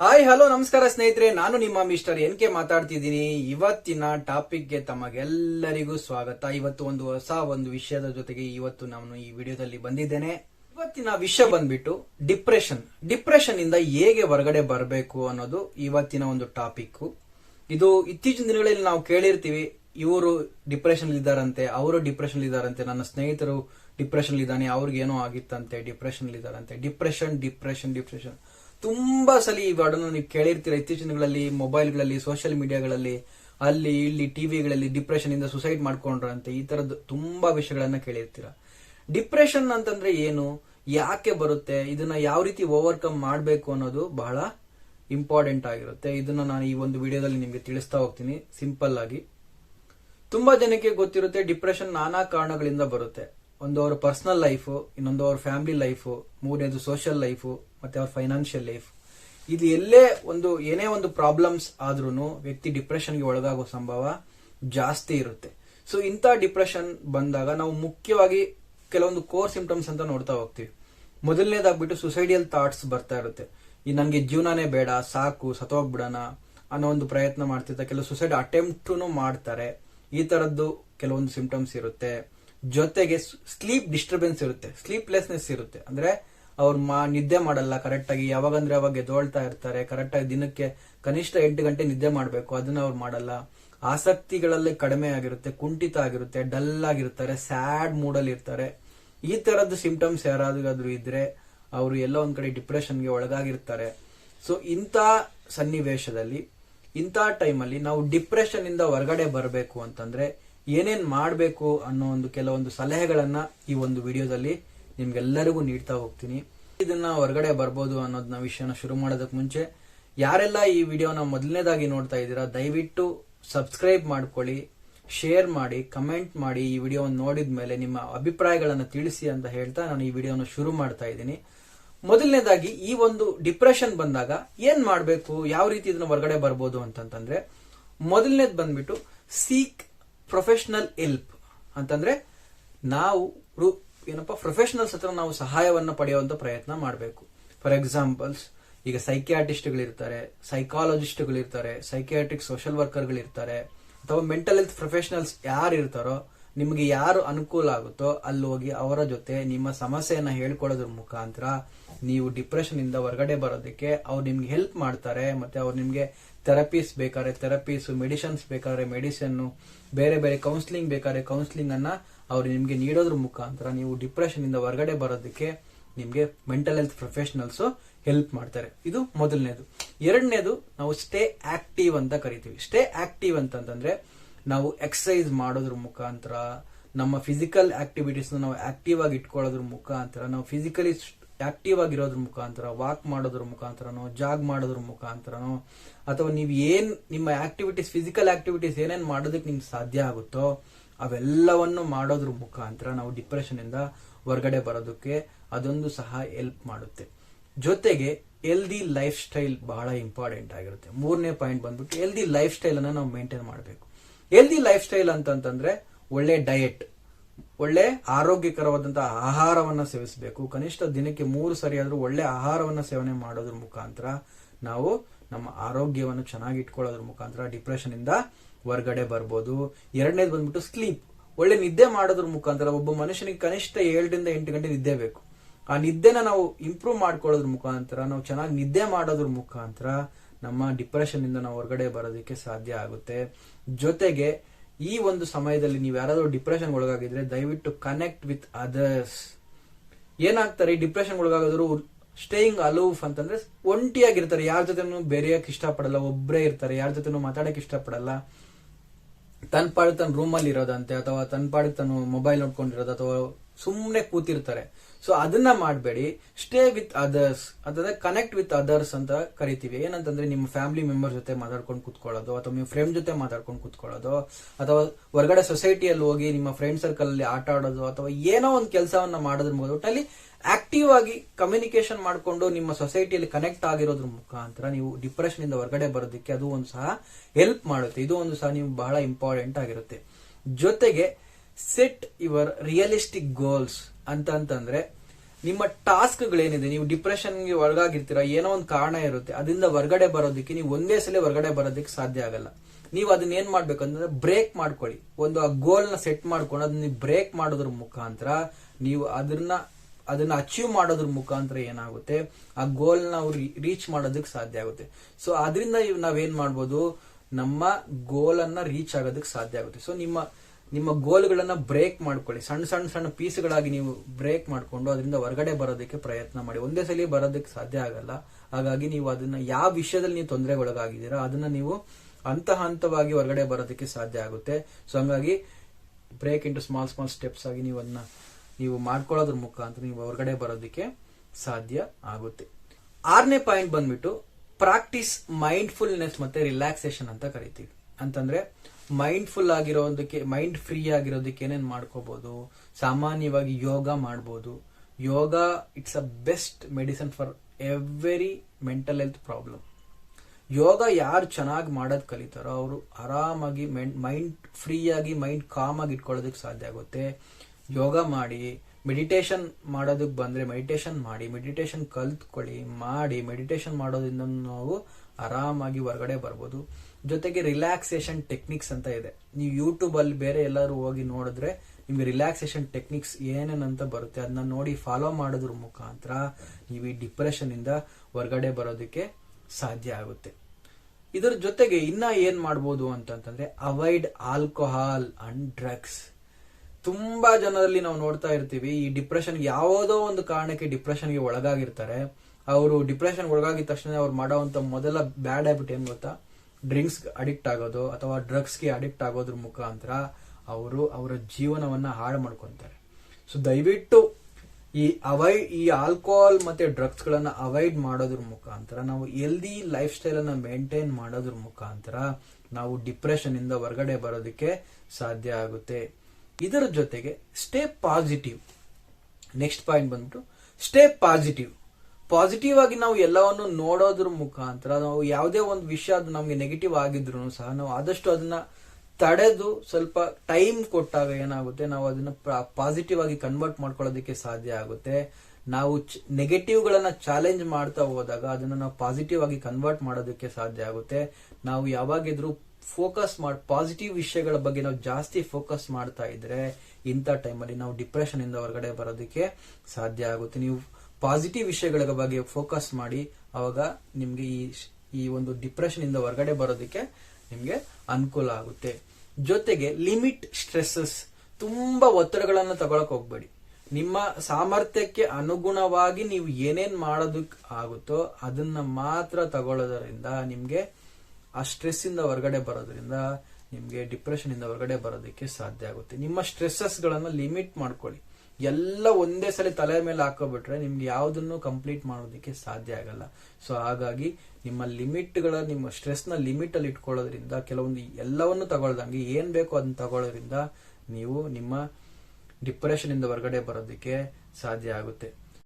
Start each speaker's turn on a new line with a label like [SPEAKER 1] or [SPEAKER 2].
[SPEAKER 1] Hi hello ನಮಸ್ಕಾರ ಸ್ನೇಹಿತರೆ. ನಾನು ನಿಮ್ಮ ಮಿಸ್ಟರ್ ಎನ್ ಕೆ ಮಾತಾಡ್ತಿದ್ದೀನಿ. ಇವತ್ತಿನ ಟಾಪಿಕ್ಗೆ ತಮಗೆಲ್ಲರಿಗೂ ಸ್ವಾಗತ. ಇವತ್ತು ಒಂದು ಹೊಸ ಒಂದು ವಿಷಯದ ಜೊತೆಗೆ ಇವತ್ತು ನಾನು ಈ ವಿಡಿಯೋದಲ್ಲಿ ಬಂದಿದ್ದೇನೆ. ಇವತ್ತಿನ ವಿಷಯ ಬಂದ್ಬಿಟ್ಟು ಡಿಪ್ರೆಷನ್ ಡಿಪ್ರೆಷನ್ ಇಂದ ಹೇಗೆ ಹೊರಗಡೆ ಬರಬೇಕು ಅನ್ನೋದು ಇವತ್ತಿನ ಒಂದು ಟಾಪಿಕ್ ಇದು ಇತ್ತೀಚಿನ ದಿನಗಳಲ್ಲಿ ನಾವು ಕೇಳಿರ್ತೀವಿ, ಇವರು ಡಿಪ್ರೆಷನ್ ಇದ್ದಾರಂತೆ, ಅವರು ಡಿಪ್ರೆಷನ್ ಇದ್ದಾರಂತೆ, ನನ್ನ ಸ್ನೇಹಿತರು ಡಿಪ್ರೆಷನ್ ಇದ್ದಾನೆ ಅವ್ರಿಗೆ ಏನೋ ಆಗಿತ್ತಂತೆ ಡಿಪ್ರೆಷನ್ ಇದ್ದಾರಂತೆ. ಡಿಪ್ರೆಷನ್ ಡಿಪ್ರೆಷನ್ ಡಿಪ್ರೆಷನ್ ತುಂಬಾ ಸಲ ಈ ವರ್ಡನ್ನು ನೀವು ಕೇಳಿರ್ತೀರ ಇತ್ತೀಚಿನ ದಿನಗಳಲ್ಲಿ ಮೊಬೈಲ್ಗಳಲ್ಲಿ ಸೋಷಿಯಲ್ ಮೀಡಿಯಾಗಳಲ್ಲಿ ಅಲ್ಲಿ, ಇಲ್ಲಿ ಟಿವಿಗಳಲ್ಲಿ ಡಿಪ್ರೆಷನ್ ಇಂದ ಸುಸೈಡ್ ಮಾಡ್ಕೊಂಡ್ರಂತೆ, ಈ ತರದ್ದು ತುಂಬಾ ವಿಷಯಗಳನ್ನ ಕೇಳಿರ್ತೀರ. ಡಿಪ್ರೆಷನ್ ಅಂತಂದ್ರೆ ಏನು? ಯಾಕೆ ಬರುತ್ತೆ? ಇದನ್ನ ಯಾವ ರೀತಿ ಓವರ್ಕಮ್ ಮಾಡಬೇಕು ಅನ್ನೋದು ಬಹಳ ಇಂಪಾರ್ಟೆಂಟ್ ಆಗಿರುತ್ತೆ. ಇದನ್ನ ನಾನು ಈ ಒಂದು ವಿಡಿಯೋದಲ್ಲಿ ನಿಮಗೆ ತಿಳಿಸ್ತಾ ಹೋಗ್ತೀನಿ. ಸಿಂಪಲ್ ಆಗಿ. ತುಂಬಾ ಜನಕ್ಕೆ ಗೊತ್ತಿರುತ್ತೆ ಡಿಪ್ರೆಷನ್ ನಾನಾ ಕಾರಣಗಳಿಂದ ಬರುತ್ತೆ. ಒಂದು ಅವ್ರ ಪರ್ಸನಲ್ ಲೈಫ್ ಇನ್ನೊಂದು ಅವ್ರ ಫ್ಯಾಮಿಲಿ ಲೈಫ್ ಮೂರನೇದು ಸೋಷಿಯಲ್ ಲೈಫ್ ಮತ್ತೆ ಅವ್ರ ಫೈನಾನ್ಷಿಯಲ್ ಲೈಫ್ ಇದು ಎಲ್ಲೇ ಒಂದು, ಏನೇ ಒಂದು ಪ್ರಾಬ್ಲಮ್ಸ್ ಆದ್ರೂ ವ್ಯಕ್ತಿ ಡಿಪ್ರೆಷನ್ಗೆ ಒಳಗಾಗೋ ಸಂಭವ ಜಾಸ್ತಿ ಇರುತ್ತೆ. ಸೊ ಇಂಥ ಡಿಪ್ರೆಷನ್ ಬಂದಾಗ ನಾವು ಮುಖ್ಯವಾಗಿ ಕೆಲವೊಂದು ಕೋರ್ ಸಿಂಪ್ಟಮ್ಸ್ ಅಂತ ನೋಡ್ತಾ ಹೋಗ್ತೀವಿ. ಮೊದಲನೇದಾಗ್ಬಿಟ್ಟು ಸುಸೈಡಿಯಲ್ ಥಾಟ್ಸ್ ಬರ್ತಾ ಇರುತ್ತೆ. ಈ ನನಗೆ ಜೀವನನೇ ಬೇಡ, ಸಾಕು ಸತೋಗ್ಬಿಡೋಣ ಅನ್ನೋ ಒಂದು ಪ್ರಯತ್ನ ಮಾಡ್ತಿರ್ತಾರೆ ಕೆಲವು ಸುಸೈಡ್ ಅಟೆಂಪ್ಟ್ ಮಾಡ್ತಾರೆ. ಈ ತರದ್ದು ಕೆಲವೊಂದು ಸಿಂಪ್ಟಮ್ಸ್ ಇರುತ್ತೆ. ಜೊತೆಗೆ ಸ್ಲೀಪ್ ಡಿಸ್ಟರ್ಬೆನ್ಸ್ ಇರುತ್ತೆ. ಸ್ಲೀಪ್ಲೆಸ್ನೆಸ್ ಇರುತ್ತೆ. ಅಂದ್ರೆ ಅವ್ರು ಮಾ, ನಿದ್ದೆ ಮಾಡಲ್ಲ ಕರೆಕ್ಟ್ ಆಗಿ. ಯಾವಾಗಂದ್ರೆ ಅವಾಗ ಎದೊಳ್ತಾ ಇರ್ತಾರೆ. ಕರೆಕ್ಟ್ ಆಗಿ ದಿನಕ್ಕೆ ಕನಿಷ್ಠ ಎಂಟು ಗಂಟೆ ನಿದ್ದೆ ಮಾಡಬೇಕು. ಅದನ್ನ ಅವ್ರು ಮಾಡಲ್ಲ. ಆಸಕ್ತಿಗಳಲ್ಲಿ ಕಡಿಮೆ ಆಗಿರುತ್ತೆ. ಕುಂಠಿತ ಆಗಿರುತ್ತೆ. ಡಲ್ ಆಗಿರ್ತಾರೆ. ಸ್ಯಾಡ್ ಮೂಡಲ್ಲಿ ಇರ್ತಾರೆ. ಈ ತರದ್ದು ಸಿಂಪ್ಟಮ್ಸ್ ಯಾರಾದ್ರೂ ಇದ್ರೆ ಅವರು ಎಲ್ಲೋ ಒಂದ್ ಕಡೆ ಡಿಪ್ರೆಷನ್ಗೆ ಒಳಗಾಗಿರ್ತಾರೆ. ಸೊ ಇಂಥ ಸನ್ನಿವೇಶದಲ್ಲಿ, ಇಂಥ ಟೈಮಲ್ಲಿ ನಾವು ಡಿಪ್ರೆಷನ್ ಇಂದ ಹೊರಗಡೆ ಬರಬೇಕು ಅಂತಂದ್ರೆ ಏನೇನ್ ಮಾಡಬೇಕು ಅನ್ನೋ ಒಂದು ಕೆಲವೊಂದು ಸಲಹೆಗಳನ್ನ ಈ ಒಂದು ವಿಡಿಯೋದಲ್ಲಿ ನಿಮ್ಗೆಲ್ಲರಿಗೂ ನೀಡ್ತಾ ಹೋಗ್ತೀನಿ. ಇದನ್ನ ಹೊರಗಡೆ ಬರ್ಬೋದು ಅನ್ನೋದನ್ನ ವಿಷಯನ ಶುರು ಮಾಡೋದಕ್ಕೆ ಮುಂಚೆ, ಯಾರೆಲ್ಲ ಈ ವಿಡಿಯೋನ ಮೊದಲನೇದಾಗಿ ನೋಡ್ತಾ ಇದ್ದೀರಾ, ದಯವಿಟ್ಟು ಸಬ್ಸ್ಕ್ರೈಬ್ ಮಾಡ್ಕೊಳ್ಳಿ, ಶೇರ್ ಮಾಡಿ, ಕಮೆಂಟ್ ಮಾಡಿ ಈ ವಿಡಿಯೋವನ್ನು ನೋಡಿದ ಮೇಲೆ ನಿಮ್ಮ ಅಭಿಪ್ರಾಯಗಳನ್ನು ತಿಳಿಸಿ ಅಂತ ಹೇಳ್ತಾ ನಾನು ಈ ವಿಡಿಯೋನ ಶುರು ಮಾಡ್ತಾ ಇದ್ದೀನಿ. ಮೊದಲನೇದಾಗಿ, ಈ ಒಂದು ಡಿಪ್ರೆಷನ್ ಬಂದಾಗ ಏನ್ ಮಾಡಬೇಕು, ಯಾವ ರೀತಿ ಇದನ್ನ ಹೊರಗಡೆ ಬರ್ಬೋದು ಅಂತಂತಂದ್ರೆ, ಮೊದಲನೇದು ಬಂದ್ಬಿಟ್ಟು ಸೀಕ್ ಪ್ರೊಫೆಷನಲ್ ಹೆಲ್ಪ್ ಅಂತಂದ್ರೆ ನಾವು ಏನಪ್ಪ ಪ್ರೊಫೆಷನಲ್ಸ್ ಹತ್ರ ನಾವು ಸಹಾಯವನ್ನು ಪಡೆಯುವಂತ ಪ್ರಯತ್ನ ಮಾಡಬೇಕು. ಫಾರ್ ಎಕ್ಸಾಂಪಲ್ಸ್ ಈಗ ಸೈಕಿಯಾಟಿಸ್ಟ್ಗಳಿರ್ತಾರೆ ಸೈಕಾಲಜಿಸ್ಟ್ಗಳಿರ್ತಾರೆ ಸೈಕಿಯಾಟ್ರಿಕ್ ಸೋಷಿಯಲ್ ವರ್ಕರ್ಗಳಿರ್ತಾರೆ ಅಥವಾ ಮೆಂಟಲ್ ಹೆಲ್ತ್ ಪ್ರೊಫೆಷನಲ್ಸ್ ಯಾರು ಇರ್ತಾರೋ ನಿಮಗೆ ಯಾರು ಅನುಕೂಲ ಆಗುತ್ತೋ ಅಲ್ಲಿ ಹೋಗಿ ಅವರ ಜೊತೆ ನಿಮ್ಮ ಸಮಸ್ಯೆಯನ್ನು ಹೇಳ್ಕೊಳ್ಳೋದ್ರ ಮುಖಾಂತರ ನೀವು ಡಿಪ್ರೆಷನ್ ಇಂದ ಹೊರಗಡೆ ಬರೋದಕ್ಕೆ ಅವ್ರು ನಿಮ್ಗೆ ಹೆಲ್ಪ್ ಮಾಡ್ತಾರೆ, ಮತ್ತೆ ಅವ್ರು ನಿಮ್ಗೆ ಥೆರಪೀಸ್ ಬೇಕಾದ್ರೆ ಥೆರಪೀಸ್ ಮೆಡಿಸಿನ್ಸ್ ಬೇಕಾದ್ರೆ ಮೆಡಿಸಿನ್ ಬೇರೆ ಬೇರೆ ಕೌನ್ಸಿಲಿಂಗ್ ಬೇಕಾದ್ರೆ ಕೌನ್ಸಿಲಿಂಗ್ ಅನ್ನ ಅವ್ರು ನಿಮ್ಗೆ ನೀಡೋದ್ರ ಮುಖಾಂತರ ನೀವು ಡಿಪ್ರೆಷನ್ ಇಂದ ಹೊರಗಡೆ ಬರೋದಕ್ಕೆ ನಿಮ್ಗೆ ಮೆಂಟಲ್ ಹೆಲ್ತ್ ಪ್ರೊಫೆಷನಲ್ಸ್ ಹೆಲ್ಪ್ ಮಾಡ್ತಾರೆ. ಇದು ಮೊದಲನೇದು. ಎರಡನೇದು ನಾವು ಸ್ಟೇ ಆಕ್ಟಿವ್ ಅಂತ ಕರಿತೀವಿ. ಸ್ಟೇ ಆಕ್ಟಿವ್ ಅಂತಂದ್ರೆ ನಾವು ಎಕ್ಸಸೈಸ್ ಮಾಡೋದ್ರ ಮುಖಾಂತರ, ನಮ್ಮ ಫಿಸಿಕಲ್ ಆಕ್ಟಿವಿಟೀಸ್ ನಾವು ಆಕ್ಟಿವ್ ಆಗಿ ಇಟ್ಕೊಳ್ಳೋದ್ರ ಮುಖಾಂತರ, ನಾವು ಫಿಸಿಕಲಿ ಆಕ್ಟಿವ್ ಆಗಿರೋದ್ರ ಮುಖಾಂತರ ವಾಕ್ ಮಾಡೋದ್ರ ಮುಖಾಂತರನೋ ಜಾಗ್ ಮಾಡೋದ್ರ ಮುಖಾಂತರನೋ ಅಥವಾ ನೀವು ಏನ್ ನಿಮ್ಮ ಆಕ್ಟಿವಿಟೀಸ್ ಫಿಸಿಕಲ್ ಆಕ್ಟಿವಿಟೀಸ್ ಏನೇನ್ ಮಾಡೋದಕ್ಕೆ ನಿಮ್ಗೆ ಸಾಧ್ಯ ಆಗುತ್ತೋ ಅವೆಲ್ಲವನ್ನು ಮಾಡೋದ್ರ ಮುಖಾಂತರ ನಾವು ಡಿಪ್ರೆಷನ್ ಇಂದ ಹೊರಗಡೆ ಬರೋದಕ್ಕೆ ಅದೊಂದು ಸಹ ಹೆಲ್ಪ್ ಮಾಡುತ್ತೆ. ಜೊತೆಗೆ ಹೆಲ್ದಿ ಲೈಫ್ ಸ್ಟೈಲ್ ಬಹಳ ಇಂಪಾರ್ಟೆಂಟ್ ಆಗಿರುತ್ತೆ. ಮೂರನೇ ಪಾಯಿಂಟ್ ಬಂದ್ಬಿಟ್ಟು ಹೆಲ್ದಿ ಲೈಫ್ ಸ್ಟೈಲ್ ಅನ್ನ ನಾವು ಮೇಂಟೈನ್ ಮಾಡಬೇಕು. ಹೆಲ್ದಿ ಲೈಫ್ ಸ್ಟೈಲ್ ಅಂತಂತಂದ್ರೆ ಒಳ್ಳೆ ಡಯೆಟ್ ಒಳ್ಳೆ ಆರೋಗ್ಯಕರವಾದಂತಹ ಆಹಾರವನ್ನ ಸೇವಿಸಬೇಕು. ಕನಿಷ್ಠ ದಿನಕ್ಕೆ ಮೂರು ಸರಿ ಆದರೂ ಒಳ್ಳೆ ಆಹಾರವನ್ನ ಸೇವನೆ ಮಾಡೋದ್ರ ಮುಖಾಂತರ ನಾವು ನಮ್ಮ ಆರೋಗ್ಯವನ್ನು ಚೆನ್ನಾಗಿ ಇಟ್ಕೊಳ್ಳೋದ್ರ ಮುಖಾಂತರ ಡಿಪ್ರೆಷನ್ ಇಂದ ಹೊರಗಡೆ ಬರ್ಬೋದು. ಎರಡನೇದು ಬಂದ್ಬಿಟ್ಟು ಸ್ಲೀಪ್ ಒಳ್ಳೆ ನಿದ್ದೆ ಮಾಡೋದ್ರ ಮುಖಾಂತರ ಒಬ್ಬ ಮನುಷ್ಯನಿಗೆ ಕನಿಷ್ಠ ಏಳರಿಂದ ಎಂಟು ಗಂಟೆ ನಿದ್ದೆ ಬೇಕು. ಆ ನಿದ್ದೆನ ನಾವು ಇಂಪ್ರೂವ್ ಮಾಡ್ಕೊಳ್ಳೋದ್ರ ಮುಖಾಂತರ, ನಾವು ಚೆನ್ನಾಗಿ ನಿದ್ದೆ ಮಾಡೋದ್ರ ಮುಖಾಂತರ ನಮ್ಮ ಡಿಪ್ರೆಷನ್ ಇಂದ ನಾವು ಹೊರಗಡೆ ಬರೋದಕ್ಕೆ ಸಾಧ್ಯ ಆಗುತ್ತೆ. ಜೊತೆಗೆ ಈ ಒಂದು ಸಮಯದಲ್ಲಿ ನೀವು ಯಾರಾದರೂ ಡಿಪ್ರೆಷನ್ ಒಳಗಾಗಿದ್ರೆ ದಯವಿಟ್ಟು ಕನೆಕ್ಟ್ ವಿತ್ ಅದರ್ಸ್ ಏನಾಗ್ತಾರೆ? ಡಿಪ್ರೆಷನ್ ಒಳಗಾಗಿದ್ರು ಸ್ಟೇಯಿಂಗ್ ಅಲೂಫ್ ಅಂತಂದ್ರೆ ಒಂಟಿಯಾಗಿರ್ತಾರೆ. ಯಾರ ಜೊತೆನೂ ಬೆರೆಯಕ್ ಇಷ್ಟಪಡಲ್ಲ ಒಬ್ಬರೇ ಇರ್ತಾರೆ. ಯಾರ ಜೊತೆನೂ ಮಾತಾಡಕ್ಕೆ ಇಷ್ಟಪಡಲ್ಲ. ತನ್ನ ಪಾಡಿಗೆ ತನ್ನ ರೂಮಲ್ಲಿ ಇರೋದಂತೆ ಅಥವಾ ತನ್ನ ಪಾಡಿಗೆ ತಾನು ಮೊಬೈಲ್ ನೋಡ್ಕೊಂಡಿರೋದು, ಅಥವಾ ಸುಮ್ಮನೆ ಕೂತಿರ್ತಾರೆ. ಸೊ ಅದನ್ನ ಮಾಡಬೇಡಿ. ಸ್ಟೇ ವಿತ್ ಅದರ್ಸ್ ಅಂತಂದ್ರೆ ಕನೆಕ್ಟ್ ವಿತ್ ಅದರ್ಸ್ ಅಂತ ಕರಿತೀವಿ. ಏನಂತಂದ್ರೆ ನಿಮ್ಮ ಫ್ಯಾಮಿಲಿ ಮೆಂಬರ್ ಜೊತೆ ಮಾತಾಡ್ಕೊಂಡು ಕೂತ್ಕೊಳ್ಳೋದು, ಅಥವಾ ನಿಮ್ಮ ಫ್ರೆಂಡ್ ಜೊತೆ ಮಾತಾಡ್ಕೊಂಡು ಕೂತ್ಕೊಳ್ಳೋದು, ಅಥವಾ ಹೊರಗಡೆ ಸೊಸೈಟಿಯಲ್ಲಿ ಹೋಗಿ ನಿಮ್ಮ ಫ್ರೆಂಡ್ ಸರ್ಕಲ್ ಅಲ್ಲಿ ಆಟ ಆಡೋದು, ಅಥವಾ ಏನೋ ಒಂದು ಕೆಲಸವನ್ನ ಮಾಡೋದ್ರ ಮೂಲಕ ಒಟ್ಟಲ್ಲಿ ಆಕ್ಟಿವ್ ಆಗಿ ಕಮ್ಯುನಿಕೇಶನ್ ಮಾಡಿಕೊಂಡು ನಿಮ್ಮ ಸೊಸೈಟಿಯಲ್ಲಿ ಕನೆಕ್ಟ್ ಆಗಿರೋದ್ರ ಮುಖಾಂತರ ನೀವು ಡಿಪ್ರೆಷನ್ ಇಂದ ಹೊರಗಡೆ ಬರೋದಕ್ಕೆ ಅದು ಒಂದು ಸಹ ಹೆಲ್ಪ್ ಮಾಡುತ್ತೆ. ಇದು ಒಂದು ಸಹ ನೀವು ಬಹಳ ಇಂಪಾರ್ಟೆಂಟ್ ಆಗಿರುತ್ತೆ. ಜೊತೆಗೆ ಸೆಟ್ ಯುವರ್ ರಿಯಲಿಸ್ಟಿಕ್ ಗೋಲ್ಸ್ ಅಂತ ಅಂತಂದ್ರೆ ನಿಮ್ಮ ಟಾಸ್ಕ್ಗಳೇನಿದೆ, ನೀವು ಡಿಪ್ರೆಷನ್ಗೆ ಒಳಗಾಗಿರ್ತೀರಾ, ಏನೋ ಒಂದು ಕಾರಣ ಇರುತ್ತೆ, ಅದರಿಂದ ಹೊರಗಡೆ ಬರೋದಕ್ಕೆ ನೀವು ಒಂದೇ ಸಲ ಹೊರಗಡೆ ಬರೋದಕ್ಕೆ ಸಾಧ್ಯ ಆಗಲ್ಲ. ನೀವು ಅದನ್ನ ಏನ್ ಮಾಡ್ಬೇಕಂದ್ರೆ ಬ್ರೇಕ್ ಮಾಡ್ಕೊಳ್ಳಿ. ಒಂದು ಆ ಗೋಲ್ನ ಸೆಟ್ ಮಾಡ್ಕೊಂಡು ಅದನ್ನ ಬ್ರೇಕ್ ಮಾಡೋದ್ರ ಮುಖಾಂತರ ನೀವು ಅದನ್ನ ಅದನ್ನ ಅಚೀವ್ ಮಾಡೋದ್ರ ಮುಖಾಂತರ ಏನಾಗುತ್ತೆ, ಆ ಗೋಲ್ನ ರೀಚ್ ಮಾಡೋದಕ್ಕೆ ಸಾಧ್ಯ ಆಗುತ್ತೆ. ಸೊ ಅದರಿಂದ ನಾವೇನ್ ಮಾಡ್ಬೋದು, ನಮ್ಮ ಗೋಲ್ ಅನ್ನ ರೀಚ್ ಆಗೋದಕ್ಕೆ ಸಾಧ್ಯ ಆಗುತ್ತೆ. ಸೊ ನಿಮ್ಮ ನಿಮ್ಮ ಗೋಲ್ಗಳನ್ನ ಬ್ರೇಕ್ ಮಾಡ್ಕೊಳ್ಳಿ. ಸಣ್ಣ ಸಣ್ಣ ಸಣ್ಣ ಪೀಸ್ಗಳಾಗಿ ನೀವು ಬ್ರೇಕ್ ಮಾಡಿಕೊಂಡು ಅದರಿಂದ ಹೊರಗಡೆ ಬರೋದಕ್ಕೆ ಪ್ರಯತ್ನ ಮಾಡಿ. ಒಂದೇ ಸಲ ಬರೋದಕ್ಕೆ ಸಾಧ್ಯ ಆಗಲ್ಲ. ಹಾಗಾಗಿ ನೀವು ಅದನ್ನ ಯಾವ ವಿಷಯದಲ್ಲಿ ನೀವು ತೊಂದರೆಗೊಳಗಾಗಿದ್ದೀರಾ ಅದನ್ನ ನೀವು ಹಂತ ಹಂತವಾಗಿ ಹೊರಗಡೆ ಬರೋದಕ್ಕೆ ಸಾಧ್ಯ ಆಗುತ್ತೆ. ಸೊ ಹಂಗಾಗಿ break into small small steps ಆಗಿ ನೀವು ಅದನ್ನ ನೀವು ಮಾಡ್ಕೊಳ್ಳೋದ್ರ ಮುಖಾಂತರ ನೀವು ಹೊರಗಡೆ ಬರೋದಕ್ಕೆ ಸಾಧ್ಯ ಆಗುತ್ತೆ. ಆರನೇ ಪಾಯಿಂಟ್ ಬಂದ್ಬಿಟ್ಟು ಪ್ರಾಕ್ಟೀಸ್ ಮೈಂಡ್ಫುಲ್ನೆಸ್ ಮತ್ತೆ ರಿಲ್ಯಾಕ್ಸೇಷನ್ ಅಂತ ಕರಿತೀವಿ. ಅಂತಂದ್ರೆ ಮೈಂಡ್ಫುಲ್ ಆಗಿರೋದಕ್ಕೆ ಮೈಂಡ್ ಫ್ರೀ ಆಗಿರೋದಕ್ಕೆ ಏನೇನು ಮಾಡ್ಕೋಬಹುದು ಸಾಮಾನ್ಯವಾಗಿ ಯೋಗ ಮಾಡ್ಬೋದು. Yoga it's a best medicine for every mental health problem yoga ಯಾರು ಚೆನ್ನಾಗಿ ಮಾಡೋದು ಕಲಿತಾರೋ ಅವರು ಆರಾಮಾಗಿ ಮೈಂಡ್ ಫ್ರೀ ಆಗಿ ಮೈಂಡ್ ಕಾಮ್ ಆಗಿ ಇಟ್ಕೊಳ್ಳೋದಕ್ಕೆ ಸಾಧ್ಯ ಆಗುತ್ತೆ. ಯೋಗ ಮಾಡಿ ಮೆಡಿಟೇಷನ್ ಮಾಡೋದಕ್ಕೆ ಬಂದ್ರೆ ಮೆಡಿಟೇಷನ್ ಮಾಡಿ ಮೆಡಿಟೇಷನ್ ಕಲ್ತ್ಕೊಳ್ಳಿ, ಮಾಡಿ ಮೆಡಿಟೇಷನ್ ಮಾಡೋದ್ರಿಂದ ನಾವು ಆರಾಮಾಗಿ ಹೊರಗಡೆ ಬರ್ಬೋದು. ಜೊತೆಗೆ ರಿಲ್ಯಾಕ್ಸೇಷನ್ ಟೆಕ್ನಿಕ್ಸ್ ಅಂತ ಇದೆ. ನೀವು ಯೂಟ್ಯೂಬ್ ಅಲ್ಲಿ ಬೇರೆ ಎಲ್ಲರೂ ಹೋಗಿ ನೋಡಿದ್ರೆ ನಿಮ್ಗೆ ರಿಲ್ಯಾಕ್ಸೇಷನ್ ಟೆಕ್ನಿಕ್ಸ್ ಏನೇನಂತ ಬರುತ್ತೆ. ಅದನ್ನ ನೋಡಿ ಫಾಲೋ ಮಾಡೋದ್ರ ಮುಖಾಂತರ ನೀವು ಈ ಡಿಪ್ರೆಷನ್ ಇಂದ ಹೊರಗಡೆ ಬರೋದಕ್ಕೆ ಸಾಧ್ಯ ಆಗುತ್ತೆ. ಇದರ ಜೊತೆಗೆ ಇನ್ನ ಏನ್ ಮಾಡ್ಬೋದು ಅಂತಂದ್ರೆ ಅವಾಯ್ಡ್ ಆಲ್ಕೋಹಾಲ್ ಅಂಡ್ ಡ್ರಗ್ಸ್ ತುಂಬಾ ಜನರಲ್ಲಿ ನಾವು ನೋಡ್ತಾ ಇರ್ತೀವಿ, ಈ ಡಿಪ್ರೆಷನ್ ಯಾವುದೋ ಒಂದು ಕಾರಣಕ್ಕೆ ಡಿಪ್ರೆಷನ್ಗೆ ಒಳಗಾಗಿರ್ತಾರೆ. ಅವರು ಡಿಪ್ರೆಷನ್ ಒಳಗಾಗಿದ ತಕ್ಷಣ ಅವ್ರು ಮಾಡೋವಂತ ಮೊದಲ ಬ್ಯಾಡ್ ಹ್ಯಾಬಿಟ್ ಏನ್ ಗೊತ್ತಾ? ಡ್ರಿಂಕ್ಸ್ ಅಡಿಕ್ಟ್ ಆಗೋದು ಅಥವಾ ಡ್ರಗ್ಸ್ಗೆ ಅಡಿಕ್ಟ್ ಆಗೋದ್ರ ಮುಖಾಂತರ ಅವರು ಅವರ ಜೀವನವನ್ನ ಹಾಳು ಮಾಡ್ಕೊಂತಾರೆ. ಸೊ ದಯವಿಟ್ಟು ಈ ಅವಾಯ್ಡ್ ಈ ಆಲ್ಕೋಹಾಲ್ ಮತ್ತೆ ಡ್ರಗ್ಸ್ ಗಳನ್ನ ಅವಾಯ್ಡ್ ಮಾಡೋದ್ರ ಮುಖಾಂತರ, ನಾವು ಎಲ್ದಿ ಲೈಫ್ ಸ್ಟೈಲ್ ಅನ್ನ ಮೇಂಟೈನ್ ಮಾಡೋದ್ರ ಮುಖಾಂತರ ನಾವು ಡಿಪ್ರೆಷನ್ ಇಂದ ಹೊರಗಡೆ ಬರೋದಕ್ಕೆ ಸಾಧ್ಯ ಆಗುತ್ತೆ. ಇದರ ಜೊತೆಗೆ ಸ್ಟೇ ಪಾಸಿಟಿವ್ ನೆಕ್ಸ್ಟ್ ಪಾಯಿಂಟ್ ಬಂದ್ಬಿಟ್ಟು ಸ್ಟೇ ಪಾಸಿಟಿವ್ ಪಾಸಿಟಿವ್ ಆಗಿ ನಾವು ಎಲ್ಲವನ್ನು ನೋಡೋದ್ರ ಮುಖಾಂತರ ನಾವು ಯಾವುದೇ ಒಂದು ವಿಷಯ ಅದು ನಮ್ಗೆ ನೆಗೆಟಿವ್ ಆಗಿದ್ರು ಸಹ ನಾವು ಆದಷ್ಟು ಅದನ್ನ ತಡೆದು ಸ್ವಲ್ಪ ಟೈಮ್ ಕೊಟ್ಟಾಗ ಏನಾಗುತ್ತೆ, ನಾವು ಅದನ್ನ ಪಾಸಿಟಿವ್ ಆಗಿ ಕನ್ವರ್ಟ್ ಮಾಡ್ಕೊಳ್ಳೋದಕ್ಕೆ ಸಾಧ್ಯ ಆಗುತ್ತೆ. ನಾವು ನೆಗೆಟಿವ್ ಗಳನ್ನ ಚಾಲೆಂಜ್ ಮಾಡ್ತಾ ಹೋದಾಗ ಅದನ್ನ ನಾವು ಪಾಸಿಟಿವ್ ಆಗಿ ಕನ್ವರ್ಟ್ ಮಾಡೋದಕ್ಕೆ ಸಾಧ್ಯ ಆಗುತ್ತೆ. ನಾವು ಯಾವಾಗಿದ್ರು ಫೋಕಸ್ ಮಾಡಿ ಪಾಸಿಟಿವ್ ವಿಷಯಗಳ ಬಗ್ಗೆ ನಾವು ಜಾಸ್ತಿ ಫೋಕಸ್ ಮಾಡ್ತಾ ಇದ್ರೆ ಇಂಥ ಟೈಮಲ್ಲಿ ನಾವು ಡಿಪ್ರೆಷನ್ ಇಂದ ಹೊರಗಡೆ ಬರೋದಕ್ಕೆ ಸಾಧ್ಯ ಆಗುತ್ತೆ. ನೀವು ಪಾಸಿಟಿವ್ ವಿಷಯಗಳ ಬಗ್ಗೆ ಫೋಕಸ್ ಮಾಡಿ ಅವಾಗ ನಿಮ್ಗೆ ಈ ಈ ಒಂದು ಡಿಪ್ರೆಷನ್ ಇಂದ ಹೊರಗಡೆ ಬರೋದಕ್ಕೆ ನಿಮ್ಗೆ ಅನುಕೂಲ ಆಗುತ್ತೆ. ಜೊತೆಗೆ ಲಿಮಿಟ್ ಸ್ಟ್ರೆಸ್ಸಸ್ ತುಂಬಾ ಒತ್ತಡಗಳನ್ನ ತಗೊಳಕ್ ಹೋಗ್ಬೇಡಿ. ನಿಮ್ಮ ಸಾಮರ್ಥ್ಯಕ್ಕೆ ಅನುಗುಣವಾಗಿ ನೀವು ಏನೇನ್ ಮಾಡೋದಕ್ ಆಗುತ್ತೋ ಅದನ್ನ ಮಾತ್ರ ತಗೊಳ್ಳೋದರಿಂದ ನಿಮ್ಗೆ ಆ ಸ್ಟ್ರೆಸ್ ಇಂದ ಹೊರಗಡೆ ಬರೋದ್ರಿಂದ ನಿಮ್ಗೆ ಡಿಪ್ರೆಷನ್ ಇಂದ ಹೊರಗಡೆ ಬರೋದಕ್ಕೆ ಸಾಧ್ಯ ಆಗುತ್ತೆ. ನಿಮ್ಮ ಸ್ಟ್ರೆಸ್ಸಸ್ ಗಳನ್ನ ಲಿಮಿಟ್ ಮಾಡ್ಕೊಳ್ಳಿ. ಎಲ್ಲ ಒಂದೇ ಸಲ ತಲೆ ಮೇಲೆ ಹಾಕೋಬಿಟ್ರೆ ನಿಮ್ಗೆ ಯಾವುದನ್ನು ಕಂಪ್ಲೀಟ್ ಮಾಡೋದಕ್ಕೆ ಸಾಧ್ಯ ಆಗಲ್ಲ. ಸೊ ಹಾಗಾಗಿ ನಿಮ್ಮ ಲಿಮಿಟ್ಗಳ, ನಿಮ್ಮ ಸ್ಟ್ರೆಸ್ನ ಲಿಮಿಟ್ ಅಲ್ಲಿ ಇಟ್ಕೊಳ್ಳೋದ್ರಿಂದ ಕೆಲವೊಂದು ಎಲ್ಲವನ್ನು ತಗೊಳ್ದಂಗೆ ಏನು ಬೇಕೋ ಅದನ್ನ ತಗೊಳ್ಳೋದ್ರಿಂದ ನೀವು ನಿಮ್ಮ ಡಿಪ್ರೆಷನ್ ಇಂದ ಹೊರಗಡೆ ಬರೋದಕ್ಕೆ ಸಾಧ್ಯ ಆಗುತ್ತೆ.